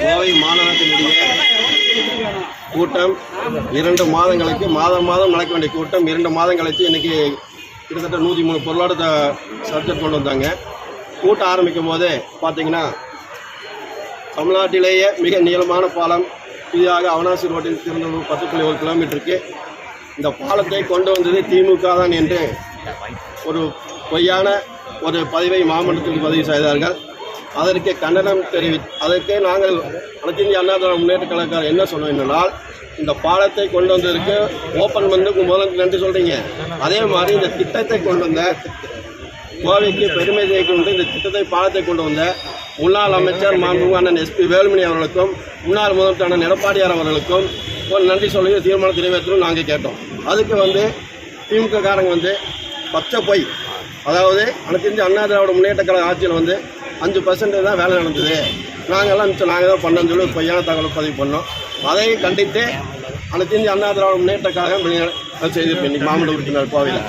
கோவை மாநகரத்தினுடைய கூட்டம் இரண்டு மாதங்களுக்கு மாதம் மாதம் நடக்க வேண்டிய கூட்டம் இரண்டு மாதம் கழிச்சு இன்னைக்கு கிட்டத்தட்ட நூற்றி மூணு பொருளாதார சப்ஜெக்ட் கொண்டு வந்தாங்க. கூட்டம் ஆரம்பிக்கும் போதே பார்த்தீங்கன்னா தமிழ்நாட்டிலேயே மிக நீளமான பாலம் புதிதாக அவனாசி ரோட்டில் திருநெல்வேலி பத்து புள்ளி ஒரு கிலோமீட்டருக்கு. இந்த பாலத்தை கொண்டு வந்தது திமுக தான் என்று ஒரு பொய்யான ஒரு பதிவை மாமன்றத்தில் பதிவு செய்தார்கள். அதற்கு கண்டனம் தெரிவி அதற்கு நாங்கள் அனைத்து இந்திய அண்ணா திராவிட முன்னேற்ற கழகம் என்ன சொன்னோம் என்றால் இந்த பாலத்தை கொண்டு வந்ததற்கு ஓப்பன் வந்து முதல் நன்றி சொல்கிறீங்க அதே மாதிரி இந்த திட்டத்தை கொண்டு வந்த கோவைக்கு பெருமை சேர்க்கின்ற இந்த திட்டத்தை பாலத்தை கொண்டு வந்த முன்னாள் அமைச்சர் மாண்புமிகு அண்ணன் எஸ்பி வேலுமணி அவர்களுக்கும் முன்னாள் முதல்வர் அண்ணன் எடப்பாடியார் அவர்களுக்கும் ஒரு நன்றி சொல்லி தீர்மானம் நிறைவேற்றணும் நாங்கள் கேட்டோம். அதுக்கு வந்து திமுக காரங்க வந்து பச்சை பொய். அதாவது அனைத்து இந்திய அண்ணா திராவிட முன்னேற்ற கழக ஆட்சியில் வந்து அஞ்சு பர்சன்ட் தான் வேலை நடந்தது. நாங்கள்லாம் மிச்சம் நாங்கள் தான் பண்ணோம்னு சொல்லி பொய்யான தகவலை பதிவு பண்ணோம். அதை கண்டித்து அனைத்து இந்திய அண்ணா திராவிட முன்னேற்ற கழகம் செய்திருப்பேன் இன்னைக்கு மாவட்ட உறுப்பினர் கோவையில்